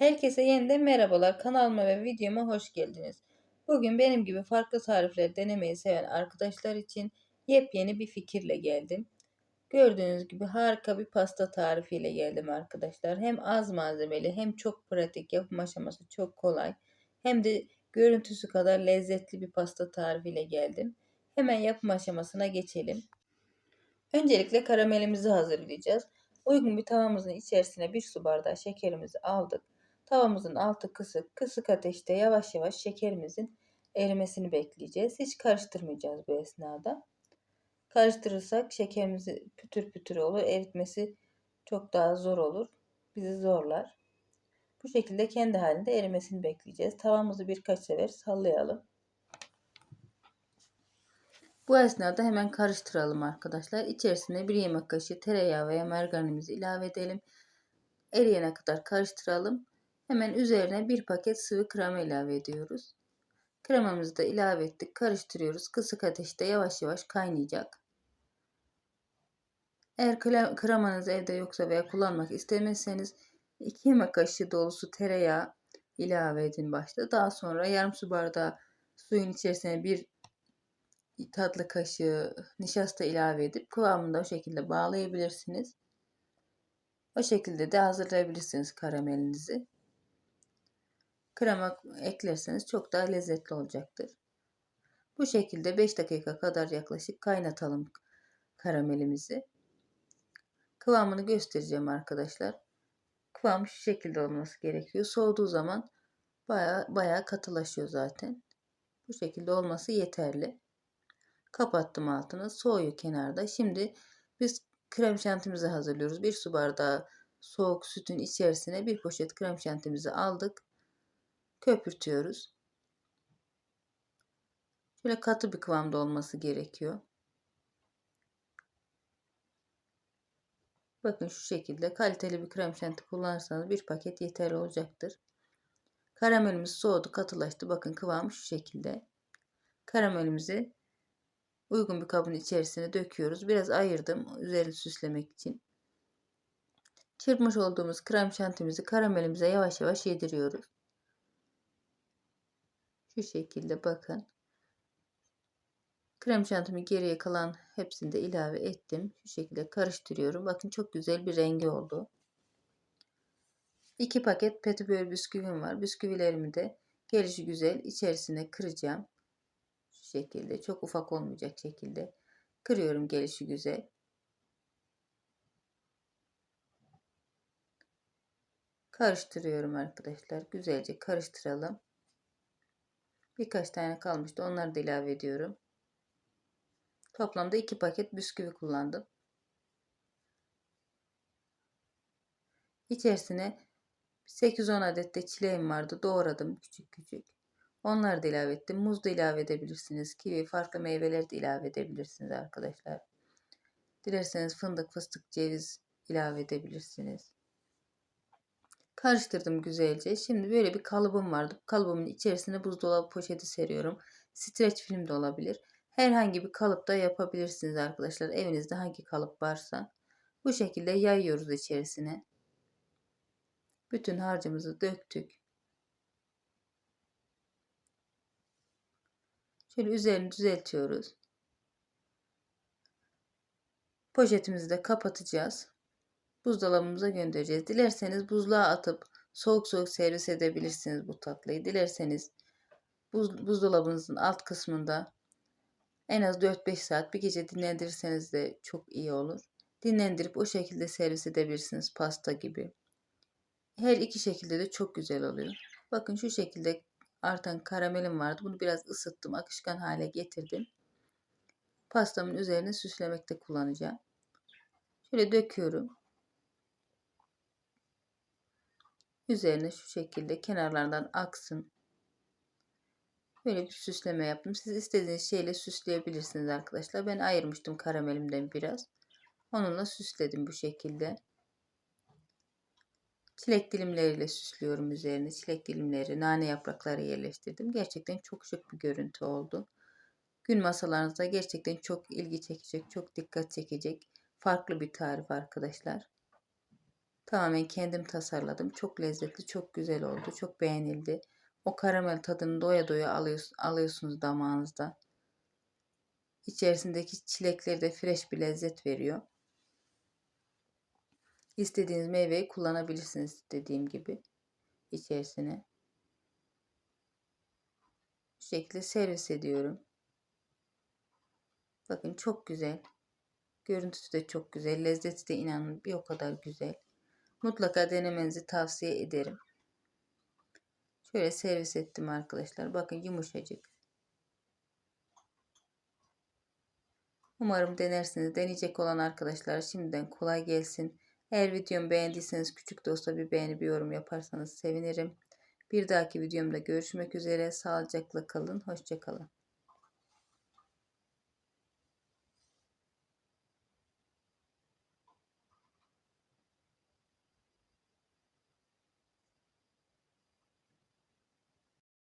Herkese yeniden merhabalar. Kanalıma ve videoma hoş geldiniz. Bugün benim gibi farklı tarifler denemeyi seven arkadaşlar için yepyeni bir fikirle geldim. Gördüğünüz gibi harika bir pasta tarifiyle geldim arkadaşlar. Hem az malzemeli hem çok pratik yapım aşaması çok kolay. Hem de görüntüsü kadar lezzetli bir pasta tarifiyle geldim. Hemen yapım aşamasına geçelim. Öncelikle karamelimizi hazırlayacağız. Uygun bir tavamızın içerisine bir su bardağı şekerimizi aldık. Tavamızın altı kısık, kısık ateşte yavaş yavaş şekerimizin erimesini bekleyeceğiz. Hiç karıştırmayacağız bu esnada. Karıştırırsak şekerimizi pütür pütür olur. Eritmesi çok daha zor olur. Bizi zorlar. Bu şekilde kendi halinde erimesini bekleyeceğiz. Tavamızı birkaç sefer sallayalım. Bu esnada hemen karıştıralım arkadaşlar. İçerisine bir yemek kaşığı tereyağı veya margarinimizi ilave edelim. Eriyene kadar karıştıralım. Hemen üzerine bir paket sıvı krema ilave ediyoruz. Kremamızı da ilave ettik. Karıştırıyoruz. Kısık ateşte yavaş yavaş kaynayacak. Eğer kremanız evde yoksa veya kullanmak istemezseniz 2 yemek kaşığı dolusu tereyağı ilave edin başta. Daha sonra yarım su bardağı suyun içerisine bir tatlı kaşığı nişasta ilave edip kıvamını da o şekilde bağlayabilirsiniz. O şekilde de hazırlayabilirsiniz karamelinizi. Krema eklerseniz çok daha lezzetli olacaktır. Bu şekilde 5 dakika kadar yaklaşık kaynatalım karamelimizi. Kıvamını göstereceğim arkadaşlar. Kıvam şu şekilde olması gerekiyor. Soğuduğu zaman baya baya katılaşıyor zaten. Bu şekilde olması yeterli. Kapattım altını. Soğuyor kenarda. Şimdi biz krem şantimizi hazırlıyoruz. Bir su bardağı soğuk sütün içerisine bir poşet krem şantimizi aldık köpürtüyoruz. Şöyle katı bir kıvamda olması gerekiyor. Bakın şu şekilde kaliteli bir krem şanti kullanırsanız bir paket yeterli olacaktır. Karamelimiz soğudu, katılaştı. Bakın kıvamı şu şekilde. Karamelimizi uygun bir kabın içerisine döküyoruz. Biraz ayırdım üzerini süslemek için. Çırpmış olduğumuz krem şantimizi karamelimize yavaş yavaş yediriyoruz. Şu şekilde bakın. Krem şantımı geriye kalan hepsini de ilave ettim. Şu şekilde karıştırıyorum. Bakın çok güzel bir rengi oldu. 2 paket petibör bisküvim var. Bisküvilerimi de gelişi güzel içerisine kıracağım. Şu şekilde çok ufak olmayacak şekilde kırıyorum gelişi güzel. Karıştırıyorum arkadaşlar. Güzelce karıştıralım. Birkaç tane kalmıştı. Onları da ilave ediyorum. Toplamda 2 paket bisküvi kullandım. İçerisine 8-10 adet de çileğim vardı. Doğradım küçük küçük. Onları da ilave ettim. Muz da ilave edebilirsiniz. Kivi, farklı meyveler de ilave edebilirsiniz arkadaşlar. Dilerseniz fındık, fıstık, ceviz ilave edebilirsiniz. Karıştırdım güzelce. Şimdi böyle bir kalıbım vardı. Kalıbımın içerisine buzdolabı poşeti seriyorum. Streç film de olabilir. Herhangi bir kalıpta yapabilirsiniz arkadaşlar. Evinizde hangi kalıp varsa. Bu şekilde yayıyoruz içerisine. Bütün harcımızı döktük. Şöyle üzerini düzeltiyoruz. Poşetimizi de kapatacağız buzdolabımıza göndereceğiz. Dilerseniz buzluğa atıp soğuk soğuk servis edebilirsiniz bu tatlıyı. Dilerseniz buz, buzdolabınızın alt kısmında en az 4-5 saat bir gece dinlendirirseniz de çok iyi olur. Dinlendirip o şekilde servis edebilirsiniz pasta gibi. Her iki şekilde de çok güzel oluyor. Bakın şu şekilde artan karamelim vardı. Bunu biraz ısıttım. Akışkan hale getirdim. Pastamın üzerine süslemekte kullanacağım. Şöyle döküyorum. Üzerine şu şekilde kenarlardan aksın. Böyle bir süsleme yaptım. Siz istediğiniz şeyle süsleyebilirsiniz arkadaşlar. Ben ayırmıştım karamelimden biraz. Onunla süsledim bu şekilde. Çilek dilimleriyle süslüyorum üzerine. Çilek dilimleri, nane yaprakları yerleştirdim. Gerçekten çok şık bir görüntü oldu. Gün masalarınızda gerçekten çok ilgi çekecek, çok dikkat çekecek farklı bir tarif arkadaşlar. Tamamen kendim tasarladım. Çok lezzetli, çok güzel oldu. Çok beğenildi. O karamel tadını doya doya alıyorsunuz, damağınızda. İçerisindeki çilekleri de fresh bir lezzet veriyor. İstediğiniz meyveyi kullanabilirsiniz dediğim gibi içerisine. Bu şekilde servis ediyorum. Bakın çok güzel. Görüntüsü de çok güzel. Lezzeti de inanın bir o kadar güzel. Mutlaka denemenizi tavsiye ederim. Şöyle servis ettim arkadaşlar. Bakın yumuşacık. Umarım denersiniz. Deneyecek olan arkadaşlar şimdiden kolay gelsin. Eğer videomu beğendiyseniz küçük de olsa bir beğeni bir yorum yaparsanız sevinirim. Bir dahaki videomda görüşmek üzere. Sağlıcakla kalın. Hoşçakalın.